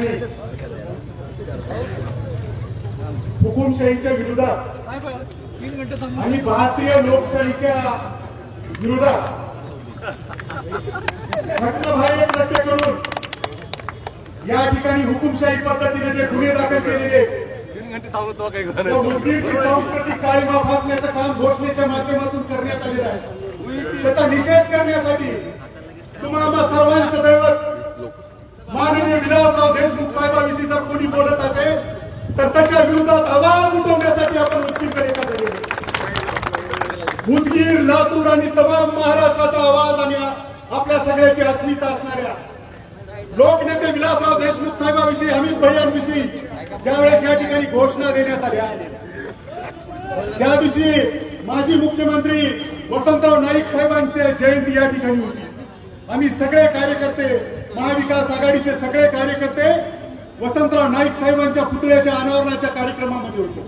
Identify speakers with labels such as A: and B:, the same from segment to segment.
A: या ठिकाणी हुकुमशाहीच्या विरोधात आणि भारतीय लोकशाहीच्या विरोधात घटनाबाह्य कृत्य करून या ठिकाणी हुकुमशाही पद्धतीने जे गुन्हे दाखल केलेले मुस्लिमची सांस्कृतिक काळीमा फासण्याचं काम घोषणेच्या माध्यमातून करण्यात आलेलं आहे. त्याचा निषेध करण्यासाठी तुम्हाला सर्वांचं दैवत विलासराव देशमुख साहेबांविषयी जर कोणी बोलत असेल तर त्याच्या विरोधात आवाज उठवण्यासाठी आपण उद्योग एका झालेले उदगीर लातूर आणि तमाम महाराष्ट्राचा आवाज आणि आपल्या सगळ्याची अस्मिता असणाऱ्या लोकनेते विलासराव देशमुख साहेबांविषयी अमित भैयांविषयी ज्यावेळेस या ठिकाणी घोषणा देण्यात आल्या त्या दिवशी माजी मुख्यमंत्री वसंतराव नाईक साहेबांची जयंती या ठिकाणी होती. आम्ही सगळे कार्यकर्ते महाविकास आघाडीचे सगळे कार्यकर्ते वसंतराव नाईक साहेबांच्या पुतळ्याच्या अनावरणाच्या कार्यक्रमामध्ये होतो.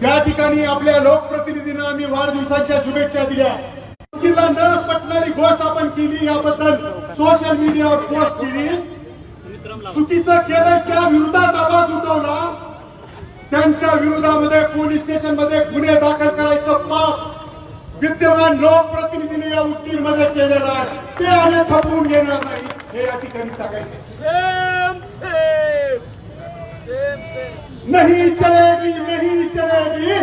A: त्या ठिकाणी आपल्या लोकप्रतिनिधींना आम्ही वाढदिवसाच्या शुभेच्छा दिल्या. चुकीला न पटणारी गोष्ट आपण केली याबद्दल सोशल मीडियावर पोस्ट केली. चुकीचं केलं त्या विरोधात आवाज उठवला. त्यांच्या विरोधामध्ये पोलीस स्टेशनमध्ये गुन्हे दाखल करायचे. विद्यमान लोकप्रतिनिधीने या उद्गीरमध्ये केलेलं आहे. ते आम्ही थपवून घेणार नाही हे या ठिकाणी सांगायचे. नहीं चलेगी नहीं चलेगी.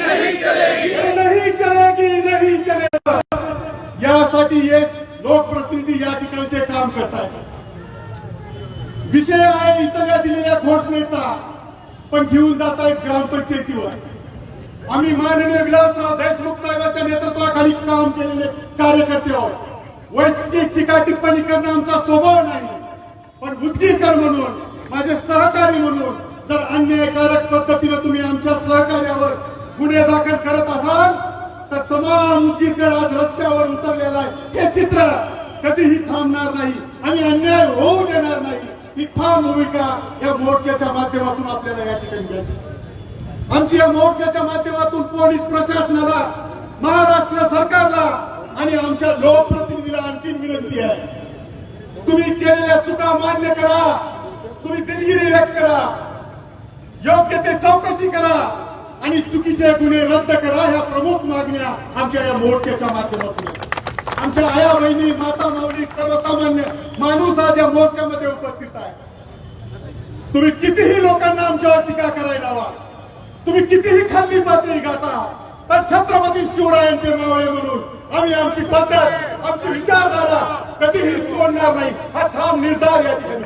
A: नहीं चलेगी. नहीं चलेगा यासाठी एक लोकप्रतिनिधी या ठिकाणचे काम करतायत. विषय आहे इतर दिलेल्या घोषणेचा पण घेऊन जात आहेत ग्रामपंचायतीवर. आम्ही माननीय विलासराव देशमुख साहेबांच्या नेतृत्वाखाली काम केलेले कार्यकर्ते आहोत वैयक्तिक टीका टिप्पणी करणं आमचा स्वभाव नाही. पण बुद्धीकर म्हणून माझे सहकारी म्हणून जर अन्यायकारक पद्धतीने तुम्ही आमच्या सहकार्यावर गुन्हे दाखल करत असाल तर तमाम उद्गीरकर आज रस्त्यावर उतरलेला आहे. हे चित्र कधीही थांबणार नाही. आणि अन्याय होऊ देणार नाही. ही ठाम भूमिका या मोर्चाच्या माध्यमातून आपल्याला या ठिकाणी घ्यायची आमची या मोर्चाच्या माध्यमातून पोलीस प्रशासनाला महाराष्ट्र सरकारला आणि आमच्या लोकप्रतिनिधीला आणखी विनंती आहे. तुम्ही केलेल्या चुका मान्य करा. तुम्ही दिलगिरी व्यक्त करा. योग्य ते चौकशी करा आणि चुकीचे गुन्हे रद्द करा ह्या प्रमुख मागण्या आमच्या या मोर्चाच्या माध्यमातून आमच्या आया बहिणी माता माऊली सर्वसामान्य माणूस आज या मोर्चामध्ये उपस्थित आहे. तुम्ही कितीही लोकांना आमच्यावर टीका करायला हवा तुम्ही कितीही खाल्ली पातळी गाता पण छत्रपती शिवरायांचे मावळे म्हणून आम्ही आमची पद्धत आमची विचारधारा कधीही सोडणार नाही. हा ठाम निर्धार या ठिकाणी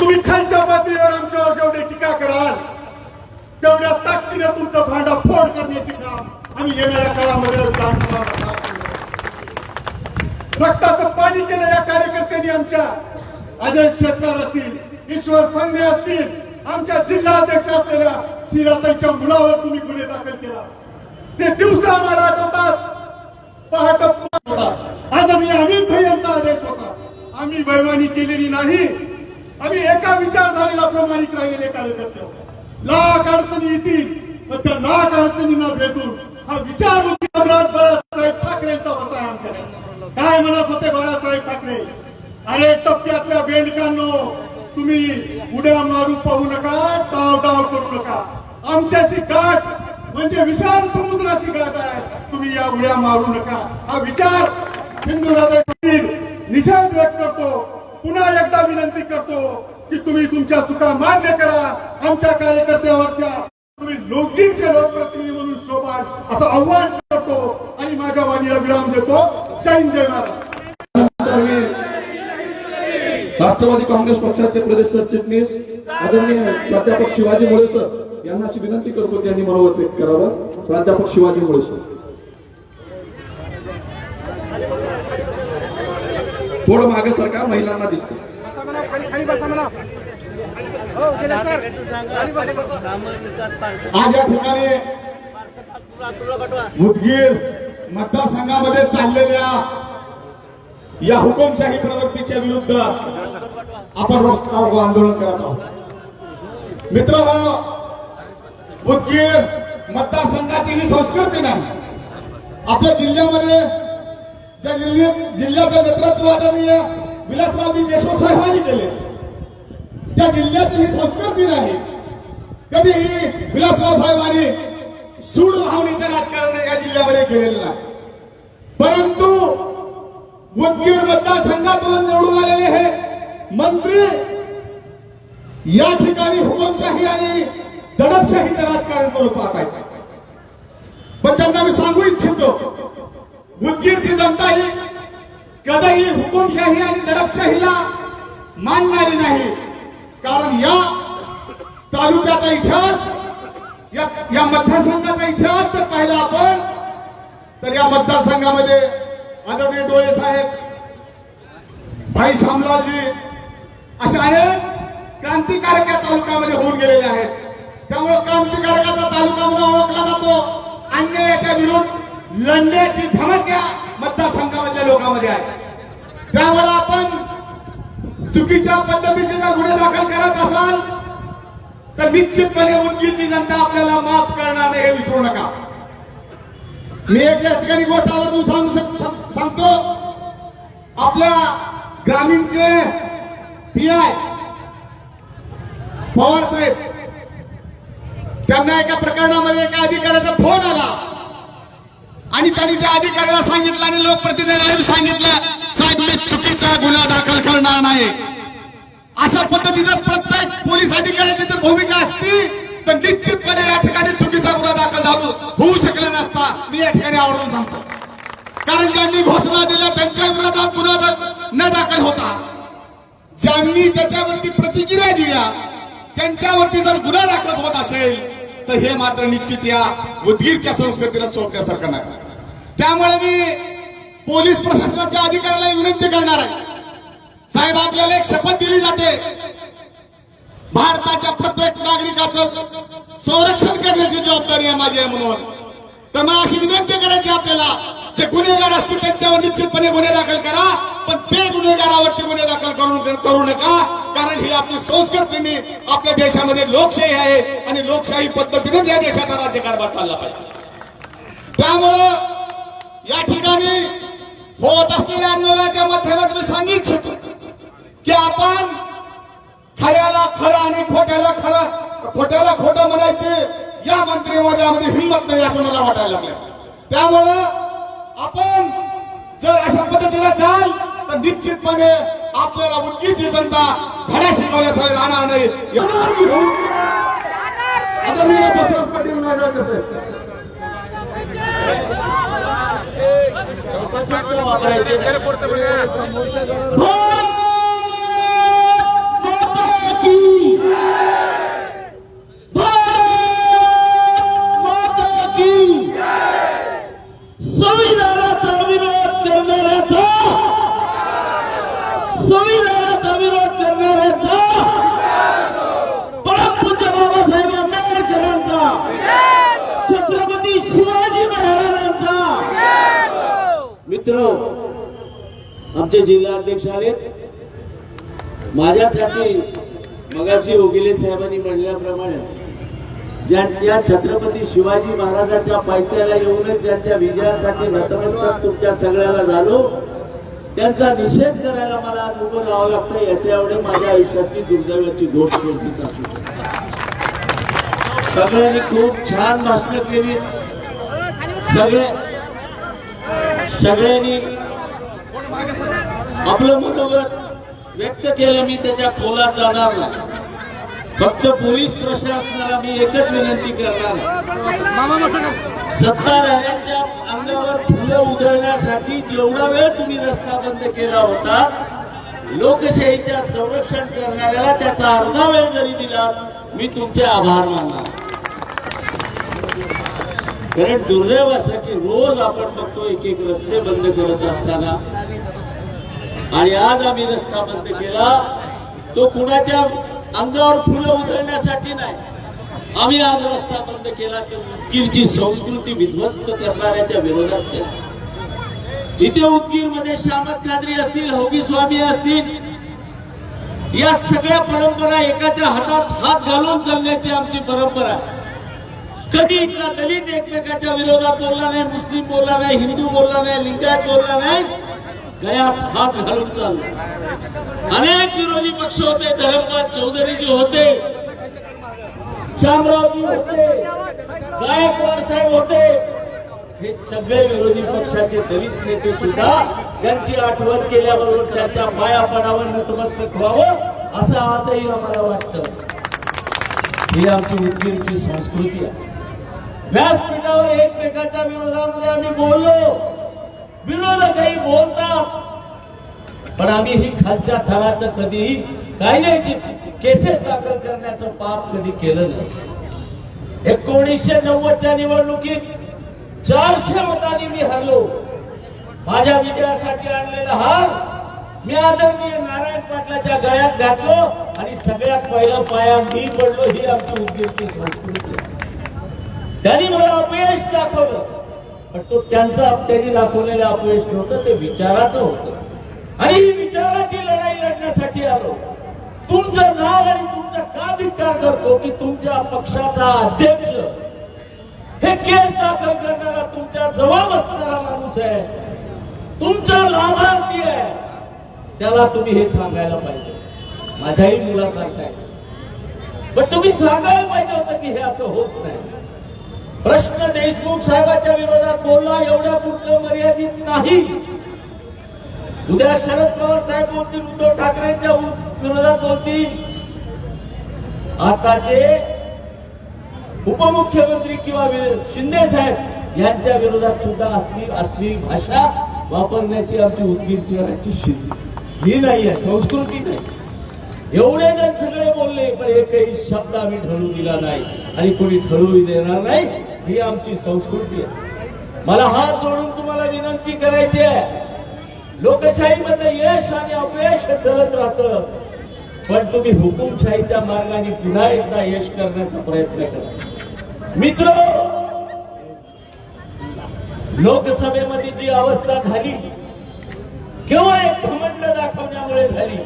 A: तुम्ही खालच्या पातळीवर आमच्यावर जेवढे टीका कराल तेवढ्या ताकदीने तुमचं भांडा फोड करण्याचे काम आम्ही येणाऱ्या काळामध्ये रक्ताचं पाणी केलं या कार्यकर्त्यांनी आमच्या. अजय शेतकर असतील ईश्वर संघे असतील आमच्या जिल्हाध्यक्ष असलेल्या सिराताईच्या मुलावर तुम्ही गुन्हे दाखल केला. ते दिवस आम्हाला आठवतात पहाट होतात आदरणीय अमित भाई यांचा आदेश होता. आम्ही बैमानी केलेली नाही. आम्ही एका विचारधारेला प्रमाणिक राहिलेले कार्यकर्ते आहोत. लाख अडचणी येतील पण त्या लाख अडचणींना भेटून हा विचार बाळासाहेब ठाकरेंचा होता आमच्या काय म्हणत होते बाळासाहेब ठाकरे? अरे टप्प्यातल्या बेंडकांनो तुम्ही उड्या मारू पाहू नका डाव डाव करू नका. आमच्याशी गाठ म्हणजे विशाल समुद्राची गाठ आहे. तुम्ही या उड्या मारू नका. हा विचार हिंदू हृदय निषेध व्यक्त करतो. पुन्हा एकदा विनंती करतो की तुम्ही तुमच्या चुका मान्य करा. आमच्या कार्यकर्त्यावरच्या तुम्ही लोकगीरचे लोकप्रतिनिधी म्हणून शोभान असं आव्हान करतो. आणि माझ्या वाणीला विराम देतो. जय जय महाराज
B: राष्ट्रवादी काँग्रेस पक्षाचे प्रदेश सरचिटणीस आदरणीय प्राध्यापक शिवाजी मुळे सर यांना अशी विनंती करतो की यांनी मनोगत व्यक्त करावं. प्राध्यापक शिवाजी मुळे सर. थोडं मागे सरकार महिलांना दिसते
A: आज या ठिकाणी मुदगीर मतदारसंघामध्ये चाललेल्या या हुकुमशाही प्रवृत्तीच्या विरुद्ध आपण रस्त्यावर आंदोलन करत आहोत. मित्र उदगीर मतदारसंघाची ही संस्कृती नाही. आपल्या जिल्ह्यामध्ये ज्या जिल्ह्याचं नेतृत्व आदरणीय विलास
C: विलासरावजी देशमुख साहेबांनी केले त्या जिल्ह्याची ही संस्कृती नाही. कधीही विलासराव साहेबांनी सूड भावनेचं राजकारण या जिल्ह्यामध्ये केलेलं नाही. परंतु उदगीर मतदारसंघातून निवडून आलेले हे मंत्री या ठिकाणी हुकुमशाही आणि दडपशाहीचं राजकारण करू पाहत आहेत. पण त्यांना मी सांगू इच्छितो उदगीरची जनता ही कधीही हुकुमशाही आणि दडपशाहीला मानणारी नाही. कारण या तालुक्याचा इतिहास या या मतदारसंघाचा इतिहास जर पाहिला आपण तर या मतदारसंघामध्ये आदरणीय डोळे साहेब. भाई शामलालजी असे अनेक क्रांतिकारक या तालुक्यामध्ये होऊन गेलेले आहेत. त्यामुळे क्रांतिकारकाचा तालुका म्हणून ओळखला जातो. अन्यायाच्या विरुद्ध लढण्याची धमक या मतदारसंघामधल्या लोकांमध्ये आहे त्यामुळे आपण चुकीच्या पद्धतीचे जर गुन्हे दाखल करत असाल तर निश्चितपणे उंचीची जनता आपल्याला माफ करणार नाही हे विसरू नका. मी एक या ठिकाणी गोष्ट आवर्जून सांगू शकतो शक- सांगतो आपल्या ग्रामीणचे पी आय पवार साहेब त्यांना एका प्रकरणामध्ये एका अधिकाऱ्याचा फोन आला. आणि त्यांनी त्या अधिकाऱ्याला सांगितलं आणि लोकप्रतिनिधी सांगितलं साहेब मी चुकीचा गुन्हा दाखल करणार नाही. अशा पद्धतीचं प्रत्येक पोलीस अधिकाऱ्याची जर भूमिका असती तर निश्चितपणे या ठिकाणी चुकीचा गुन्हा दाखल झालो. होऊ शकला नसता. मी या ठिकाणी आवडून सांगतो. कारण ज्यांनी घोषणा दिल्या त्यांच्या विरोधात गुन्हा न दाखल होता. ज्यांनी त्याच्यावरती प्रतिक्रिया दिल्या त्यांच्यावरती जर गुन्हा दाखल होत असेल तर हे मात्र निश्चित या उदगीरच्या संस्कृतीला सोडण्यासारखं नाही. त्यामुळे मी पोलीस प्रशासनाच्या अधिकाऱ्याला विनंती करणार आहे. साहेब आपल्याला एक शपथ दिली जाते. भारताच्या प्रत्येक नागरिकाचं संरक्षण करण्याची जबाबदारी आहे माझी आहे म्हणून. तर मग अशी विनंती करायची आपल्याला. जे गुन्हेगार असतील त्यांच्यावर निश्चितपणे गुन्हे दाखल करा पण ते गुन्हेगारावरती गुन्हे दाखल करू करू नका कारण ही आपली संस्कृतीने आपल्या देशामध्ये लोकशाही आहे आणि लोकशाही पद्धतीनेच या देशाचा राज्यकारभार चालला पाहिजे. त्यामुळं या ठिकाणी होत असलेल्या आंदोलनाच्या माध्यमातून सांगित की आपण खऱ्याला खरं आणि खोट्याला खरं खोट्याला खोटं म्हणायचे या मंत्रिमंडळामध्ये हिंमत नाही असं मला वाटायला लागलं त्यामुळं आपण जर अशा पद्धतीने जाल तर निश्चितपणे आपल्याला बुद्धीची जनता धडा शिकवण्यासाठी राहणार नाही.
D: आदरणीय बसवराज पाटील नागावकर
E: संविधानाचा विरोध करणाऱ्याचा परमपूज्य बाबासाहेब आंबेडकरांचा छत्रपती शिवाजी महाराजांचा मित्र आमचे जिल्हाध्यक्ष आहेत माझ्यासाठी मगाशी ओगिले साहेबांनी म्हणल्याप्रमाणे ज्यांच्या छत्रपती शिवाजी महाराजांच्या पायथ्याला येऊनच ज्यांच्या विजयासाठी नतमस्तक तुमच्या सगळ्याला झालो त्यांचा निषेध करायला मला आज उभं राहावं लागतं याच्या एवढे माझ्या आयुष्यातली दुर्दैवाची गोष्ट कोणतीच असू शकते. सगळ्यांनी खूप छान भाषण केली सगळे सगळ्यांनी आपलं मनोगत व्यक्त केलं मी त्याच्या खोलात जाणार नाही फक्त पोलीस प्रशासनाला मी एकच विनंती करणार. सत्ताधाऱ्यांच्या अंगावर फुलं उधळण्यासाठी जेवढा वेळ तुम्ही रस्ता बंद केला होता लोकशाहीच्या संरक्षण करणाऱ्याला त्याचा अर्धा वेळ जरी दिला मी तुमचे आभार मानणार कारण दुर्दैव असं की रोज आपण बघतो एक एक रस्ते बंद करत असताना. आणि आज आम्ही रस्ता बंद केला तो कुणाच्या अंगावर फुलं उधळण्यासाठी नाही. आम्ही आज रस्ता बंद केला तर उदगीरची संस्कृती विध्वस्त करणाऱ्याच्या विरोधात केला इथे उदगीरमध्ये श्यामत खात्री असतील होगी स्वामी असतील या सगळ्या परंपरा एकाच्या हातात हात घालून चालण्याची आमची परंपरा कधी इथला दलित एकमेकाच्या विरोधात बोलला नाही मुस्लिम बोलला नाही हिंदू बोलला नाही लिंगायत बोलला नाही गळ्यात हात घालून चाललं अनेक विरोधी पक्ष होते धर्मपाल चौधरीजी होते शामरावजी होते गायकवाड साहेब होते हे सगळे विरोधी पक्षाचे दलित नेते सुद्धा त्यांची आठवण केल्याबरोबर त्यांच्या पायापणावर नतमस्तक व्हावं असं आजही आम्हाला वाटतं. ही आमची उदगीरची संस्कृती आहे. व्यासपीठावर एकमेकाच्या विरोधामध्ये आम्ही बोललो. विरोधकही बोलतात. पण आम्ही ही खालच्या थरात कधीही कायद्याची केसेस दाखल करण्याचं पाप कधी केलं नाही. एकोणीसशे नव्वदच्या निवडणुकीत चारशे मतांनी मी हरलो. माझ्या विजयासाठी आणलेला हार मी आदरणीय नारायण पाटलाच्या गळ्यात घातलो आणि सगळ्यात पहिला पाया मी पडलो ही आमची उद्देशची संस्कृती त्यांनी मला अपयश दाखवलं. पण तो त्यांचं त्यांनी दाखवलेलं अपयश नव्हतं ते विचाराचं होतं. आणि ही विचाराची लढाई लढण्यासाठी आलो. तुमचं नाव आणि तुमचा का धिक्कार करतो की तुमच्या पक्षाचा अध्यक्ष हे केस दाखल करणारा तुमच्या जवळ बसणारा माणूस आहे. तुमचा लाभार्थी आहे. त्याला तुम्ही हे सांगायला पाहिजे. माझ्याही मुलासारखं आहे. पण तुम्ही सांगायला पाहिजे होतं की हे असं होत नाही. प्रश्न देशमुख साहेबांच्या विरोधात बोलला एवढ्या पुरतं मर्यादित नाही. उद्या शरद पवार साहेब बोलतील उद्धव ठाकरेंच्या विरोधात बोलतील. आताचे उपमुख्यमंत्री किंवा शिंदे साहेब यांच्या विरोधात सुद्धा असली असली भाषा वापरण्याची आमची उदगीरची घराची शिस्त ही नाही आहे संस्कृती नाही. एवढे जण सगळे बोलले पण एकही शब्द आम्ही ठरवू दिला नाही आणि कोणी ठरवू देणार नाही. ही आमची संस्कृती आहे. मला हात जोडून तुम्हाला विनंती करायची आहे. लोकशाहीमध्ये यश आणि अपयश चलत राहतं. पण तुम्ही हुकुमशाहीच्या मार्गाने पुन्हा एकदा यश करण्याचा प्रयत्न करा. मित्र लोकसभेमध्ये जी अवस्था झाली केवळ एक घमंड दाखवण्यामुळे झाली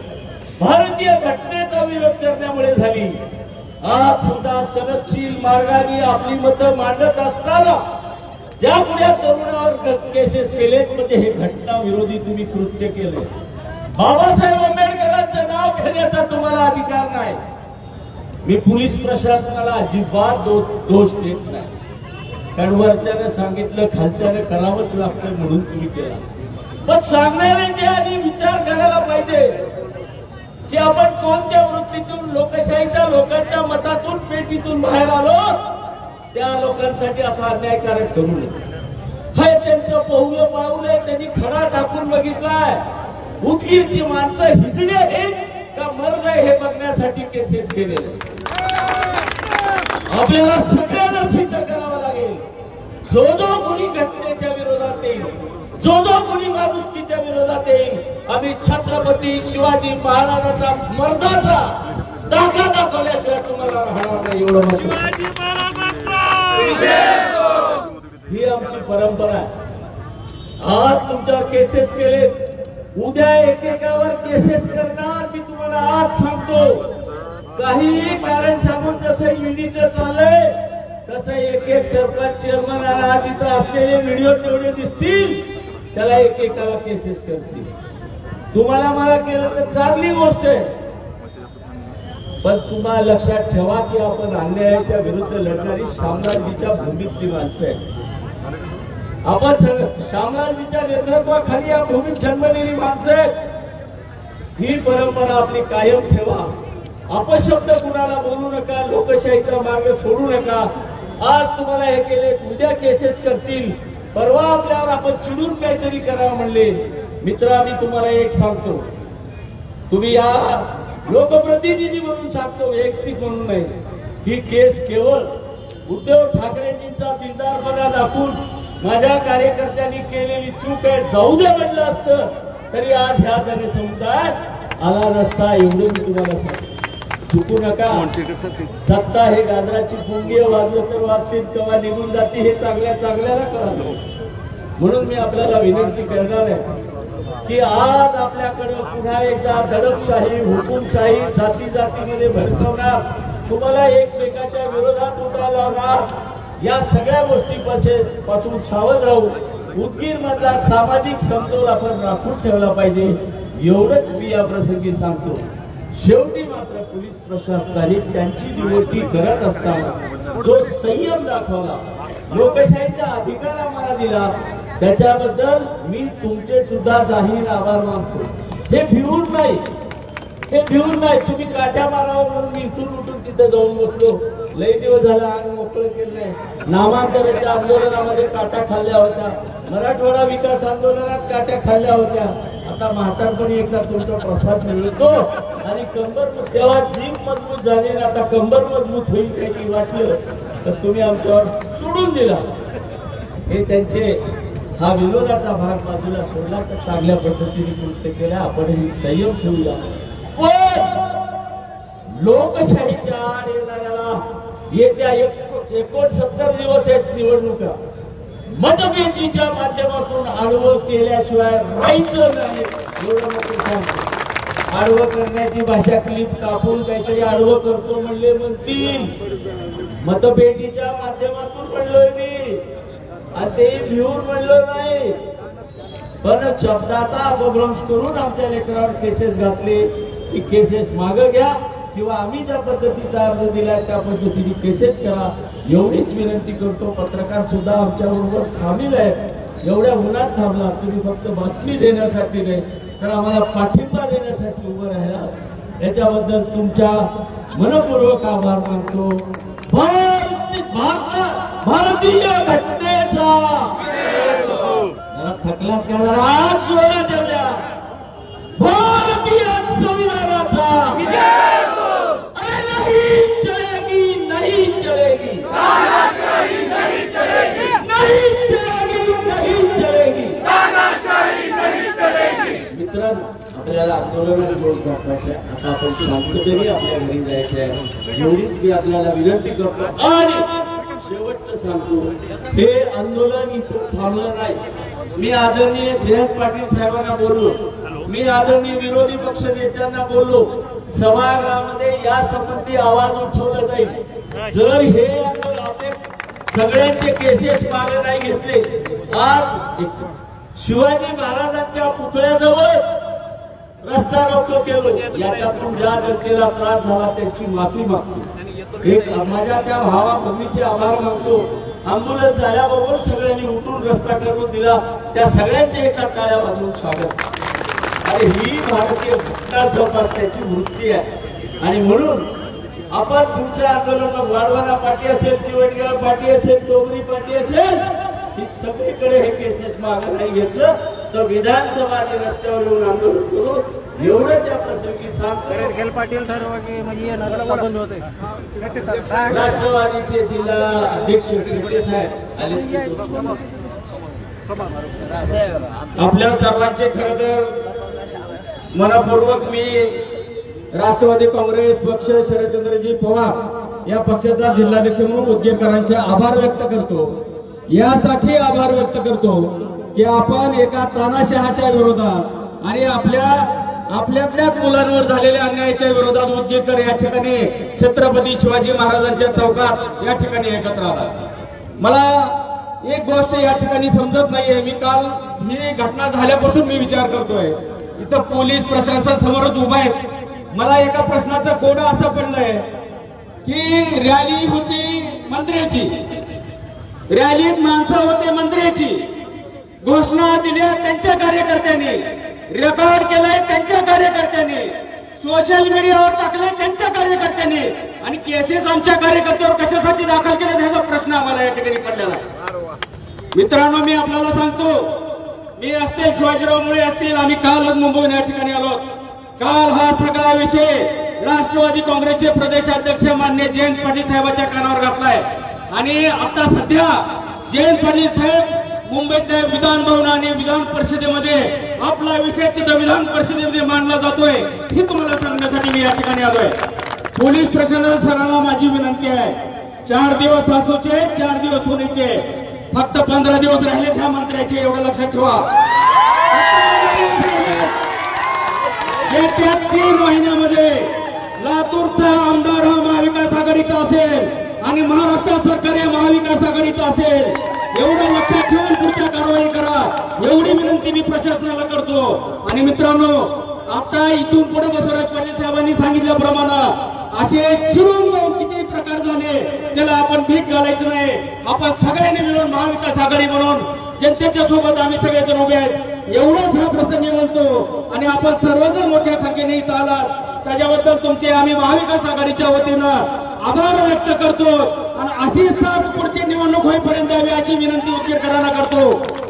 E: भारतीय घटनेचा विरोध करण्यामुळे झाली आज सुद्धा सनदशील मार्गाने आपली मतं मांडत असताना ज्या पुढे तरुणावर केसेस केलेत म्हणजे हे घटना विरोधी तुम्ही कृत्य केले बाबासाहेब आंबेडकरांचं नाव घेण्याचा तुम्हाला अधिकार नाही. मी पोलीस प्रशासनाला अजिबात दो, दोष देत नाही. कारण वरच्याने सांगितलं खालच्याने करावंच लागतं म्हणून तुम्ही केला. पण सांगणाऱ्यांनी आणि विचार करायला पाहिजे की आपण कोणत्या वृत्तीतून लोकशाहीच्या लोकांच्या मतातून पेटीतून बाहेर आलो त्या लोकांसाठी असा अन्यायकारक करू नये. हाय त्यांचं पाहुलं पाहुलं त्यांनी खडा टाकून बघितलाय. उदगीरची माणसं हिजडे आहेत का मर्द आहे हे बघण्यासाठी केसेस केलेले? आपल्याला सगळ्यांना सिद्ध करावं लागेल. जो जो कोणी घटनेच्या विरोधात येईल जो जो कोणी माणुसकीच्या विरोधात येईल आम्ही छत्रपती शिवाजी महाराजांचा मर्दाचा दाखला दाखवल्याशिवाय तुम्हाला राहणार नाही एवढं ही आमची परंपरा आहे. आज तुमच्यावर केसेस केले. उद्या एकेकावर केसेस करणार मी तुम्हाला आज सांगतो. काही कारण सांगून जसं ईडीचं चाललंय तसं एक एक सरपंच चेअरमन आज इथं असलेले व्हिडिओ तेवढे दिसतील. त्याला एकेकाला केसेस करतील तुम्हाला मला केलं तर चांगली गोष्ट आहे. पण तुम्हाला लक्षात ठेवा की आपण अन्यायाच्या विरुद्ध लढणारी साम्राज्याच्या भूमीतली माणसं आहे आपण सग- नेतृत्वाखाली या भूमीत जन्मलेली माणसं आहेत. ही परंपरा आपली कायम ठेवा. अपशब्द कुणाला बोलू नका लोकशाहीचा मार्ग सोडू नका. आज तुम्हाला हे केले उद्या केसेस करतील. परवा आपल्यावर आपण चिडून काहीतरी करा म्हणले. मित्र मी तुम्हाला एक सांगतो. तुम्ही या लोकप्रतिनिधी म्हणून सांगतो वैयक्तिक म्हणून नाही. ही केस केवळ उद्धव ठाकरेजींचा दिलदारपणा दाखवून माझ्या कार्यकर्त्यांनी केलेली चूक आहे. जाऊ दे म्हणलं असतं तरी आज ह्या जनसमुदाय आला नसता एवढं मी तुम्हाला सांगतो. चुकू नका. सत्ता हे गाजराची पुंगी वाजलं तर वाजतील तेव्हा निघून जाते हे चांगल्या चांगल्याला कळालं. म्हणून मी आपल्याला विनंती करणार आहे की आज आपल्याकडे पुन्हा एकदा दडपशाही हुकुमशाही जाती जातीमध्ये भडकवणार. तुम्हाला एकमेकाच्या विरोधात उभा लावणार. या सगळ्या गोष्टी पासून सावध राहू. उदगीर मधला सामाजिक समतोल आपण राखून ठेवला पाहिजे. एवढंच मी या प्रसंगी सांगतो. शेवटी मात्र पोलीस प्रशासनाने त्यांची निवडणी करत असताना जो संयम दाखवला लोकशाहीचा अधिकार आम्हाला दिला त्याच्याबद्दल मी तुमचे सुद्धा जाहीर आभार मानतो. हे भिवून नाही हे भिवून नाही. तुम्ही काठ्या मारावं म्हणून मी इथून उठून तिथे जाऊन बसलो. लय दिवस झाला अंग मोकळं केलंय नामांतराच्या आंदोलनामध्ये काट्या खाल्ल्या होत्या. मराठवाडा विकास आंदोलनात काट्या खाल्ल्या होत्या. आता म्हातारपणी एकदा तुमचा प्रसाद मिळतो. आणि कंबर तेव्हा जीव मजबूत झाली आता कंबर मजबूत होईल काही वाटलं तर तुम्ही आमच्यावर सोडून दिला. हे त्यांचे हा विरोधाचा भाग बाजूला सोडला तर चांगल्या पद्धतीने कृत्य केला. आपण ही संयम ठेवूया. पण लोकशाहीच्या आड येणाऱ्याला येत्या एकोणसत्तर दिवस आहेत निवडणुका मतपेटीच्या माध्यमातून आडवं केल्याशिवाय राहायचं नाही. एवढं मात्र सांगतो आडवं करण्याची भाषा क्लिप कापून काहीतरी आडवं करतो म्हणले म्हणतील. मतपेटीच्या माध्यमातून म्हणलोय मी. आणि ते लिहून म्हणलो नाही. पण शब्दाचा अपभ्रंश करून आमच्या लेकरावर केसेस घातले. ती केसेस माग घ्या. किंवा आम्ही ज्या पद्धतीचा अर्ज दिलाय त्या पद्धतीने केसेस करा. एवढीच विनंती करतो. पत्रकार सुद्धा आमच्या बरोबर सामील आहे एवढ्या उन्हात थांबला तुम्ही फक्त बातमी देण्यासाठी नाही तर आम्हाला पाठिंबा देण्यासाठी उभं राहिला. याच्याबद्दल तुमच्या मनपूर्वक आभार मानतो. भारतीय घटनेचा. जरा थकलात का जरा आज जोरात येऊ द्या भारतीय संविधानाचा अरे नहीं चलेगी नहीं चलेगी नहीं चलेगी नहीं चलेगी मित्रांनो आपल्याला आंदोलनात दोष दाखवायचे. आता आपण शांततेने आपल्या घरी जायचे आहे. एवढीच मी आपल्याला विनंती करतो. आणि शेवटचं सांगतो हे आंदोलन इथं थांबलं नाही. मी आदरणीय जयंत पाटील साहेबांना बोललो. मी आदरणीय विरोधी पक्ष नेत्यांना बोललो. सभागृहामध्ये या संबंधी आवाज उठवला जाईल. जर हे सगळ्यांचे केसेस मागे नाही घेतले आज शिवाजी महाराजांच्या पुतळ्याजवळ रस्ता रोको केलो याच्यातून ज्या जनतेला त्रास झाला त्याची माफी मागतो. एक माझ्या त्या भावा भगिनीचे आभार मागतो अँब्युलन्स आल्याबरोबर सगळ्यांनी उठून रस्ता करून दिला. त्या सगळ्यांचे एका टाळ्या वाजवून स्वागत. आणि ही भारतीय घटना जोपासण्याची वृत्ती आहे. आणि म्हणून आपण पुढच्या आंदोलनात वाढवाना पार्टी असेल चिवटगाव पार्टी असेल डोंगरी पार्टी असेल ही सगळीकडे हे केसेस मागे नाही घेतलं. तर विधानसभा रस्त्यावर येऊन आंदोलन करू. एवढं त्या प्रसंगी
F: खेल पाटील ठरवा की म्हणजे
E: राष्ट्रवादीचे जिल्हा अध्यक्ष शिंदे साहेब आले. आपल्या सर्वांचे खर तर मनपूर्वक मी राष्ट्रवादी काँग्रेस पक्ष शरदचंद्रजी पवार या पक्षाचा जिल्हाध्यक्ष म्हणून उद्योगकरांचे आभार व्यक्त करतो. यासाठी आभार व्यक्त करतो. की आपण एका तानाशहाच्या विरोधात आणि आपल्या आपल्यातल्याच मुलांवर झालेल्या अन्यायाच्या विरोधात उद्योगकर या ठिकाणी छत्रपती शिवाजी महाराजांच्या चौकात या ठिकाणी एकत्र आला. मला एक गोष्ट या ठिकाणी समजत नाहीये. मी काल ही घटना झाल्यापासून मी विचार करतोय. इथं पोलीस प्रशासन समोरच उभा आहेत. मला एका प्रश्नाचं कोडा असं पडलंय की रॅली होती मंत्र्याची. रॅलीत माणसं होते मंत्र्याची. घोषणा दिल्या त्यांच्या कार्यकर्त्यांनी. रेकॉर्ड केलंय त्यांच्या कार्यकर्त्यांनी. सोशल मीडियावर टाकलंय त्यांच्या कार्यकर्त्यांनी. आणि केसेस आमच्या कार्यकर्त्यावर कशासाठी दाखल केले ह्याचा प्रश्न आम्हाला या ठिकाणी पडलेला मित्रांनो मी आपल्याला सांगतो मी असतील शिवाजीराव मुळे असतील आम्ही कालच मुंबईहून या ठिकाणी आलो काल हा सगळा विषय राष्ट्रवादी काँग्रेसचे प्रदेशाध्यक्ष मान्य जयंत पाटील साहेबांच्या कानावर घातलाय. आणि आता सध्या जयंत पाटील साहेब मुंबईतल्या विधान भवन आणि विधान परिषदेमध्ये आपला विषय तिथं विधान परिषदेमध्ये मांडला जातोय हे तुम्हाला सांगण्यासाठी मी या ठिकाणी आलोय. पोलीस प्रशासन सरांना माझी विनंती आहे. चार दिवस सासूचे चार दिवस होण्याचे. फक्त पंधरा दिवस राहिले त्या मंत्र्याचे एवढं लक्षात ठेवा. येत्या तीन महिन्यामध्ये लातूरचा आमदार हा महाविकास आघाडीचा असेल आणि महाराष्ट्र सरकार या महाविकास आघाडीचा असेल. एवढं लक्षात ठेवून पुढच्या कारवाई करा. एवढी विनंती मी प्रशासनाला करतो. आणि मित्रांनो आता इथून पुढे बसवराज पाटील साहेबांनी सांगितल्याप्रमाणे असे चिरून जाऊन किती प्रकार झाले त्याला आपण भीक घालायचं नाही. आपण सगळ्यांनी मिळून महाविकास आघाडी म्हणून जनतेच्या सोबत आम्ही सगळेजण उभे आहेत. एवढाच हा प्रसंगी म्हणतो. आणि आपण सर्वजण मोठ्या संख्येने इथं आलात. त्याच्याबद्दल तुमचे आम्ही महाविकास आघाडीच्या वतीनं आभार व्यक्त करतो. आणि अशीच साथ पुढची निवडणूक होईपर्यंत द्यावी अशी विनंती उच्चकरांना करतो.